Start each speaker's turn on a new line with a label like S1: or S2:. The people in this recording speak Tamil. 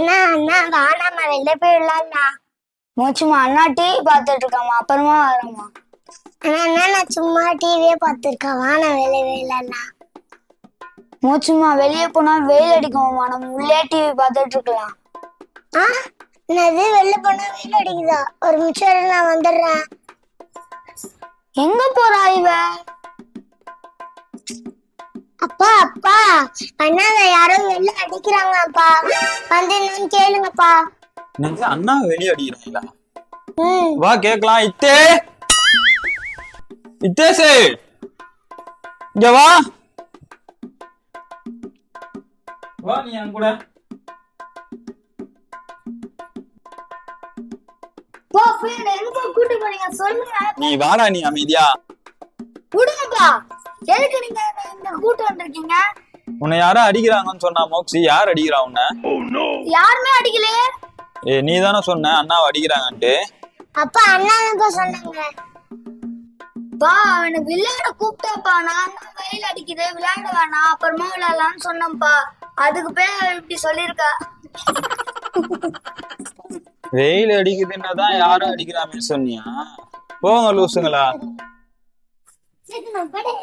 S1: அண்ணா அண்ணா வாடாமா வெளில போய் விடலாம்டா
S2: மூச்சுமா அண்ணா டிவி பார்த்துட்டு இருக்காமா அப்புறமா வரேம்மா.
S1: அண்ணா அண்ணா நான் சும்மா டிவியே பார்த்துருக்கேன். வாடா வெளியே விடலாம்டா
S2: மூச்சுமா வெளியே போனா வெயில் அடிக்குமாம்மா. நம்ம உள்ளே டிவி பார்த்துட்டு இருக்கலாம்
S1: ஆ என்னது? வெளில போனா வெயில் அடிக்குதா? ஒரு நிமிஷம் நான் வந்துடுறேன்.
S2: எங்க போறா இவ?
S1: அப்பா அப்பா அண்ணா யாரோ வெளில அடிக்கிறாங்க அப்பா வந்து என்னன்னு கேளுங்கப்பா.
S3: என்னது அண்ணா வெளியே அடிக்கிறாங்களா?
S1: ம்.
S3: வா கேக்கலாம் இத்தே! இத்தேசே இங்க வா! வா நீ என் கூட.
S2: போ ஃப்ரெண்ட் எங்க கூட்டி போறீங்க சொல்லுங்க.
S3: நீ வாடா நீ அமைதியா.
S2: விடுங்கப்பா. எதுக்கு நீங்க இந்த கூட்டு வந்திருக்கீங்க?
S3: உன்னை யாரோ அடிக்கிறாங்கன்னு சொன்னா மோக்ஷி யார் அடிக்கிறா உன்னை?
S2: யாருமே அடிக்கலையே?
S3: ஏ நீ தானே சொன்ன அண்ணாவை அடிக்கிறாங்கன்ட்டு.
S1: அப்பா அண்ணா தான் சொன்னாங்க?
S2: பா அவனை விளையாட கூப்பிட்டாப்பா நான் தான் வெயில் அடிக்குது விளையாட வேணாம் அப்புறமா விளையாடலாம்னு சொன்னேன்ப்பா. அதுக்கு அவ இப்படி சொல்லியிருக்கா.
S3: வெயில் அடிக்குதுன்னா தான் யாரும் அடிக்கிறாங்கன்னு சொன்னியா? போங்க லூசுங்களா.
S1: சரி நான் படு.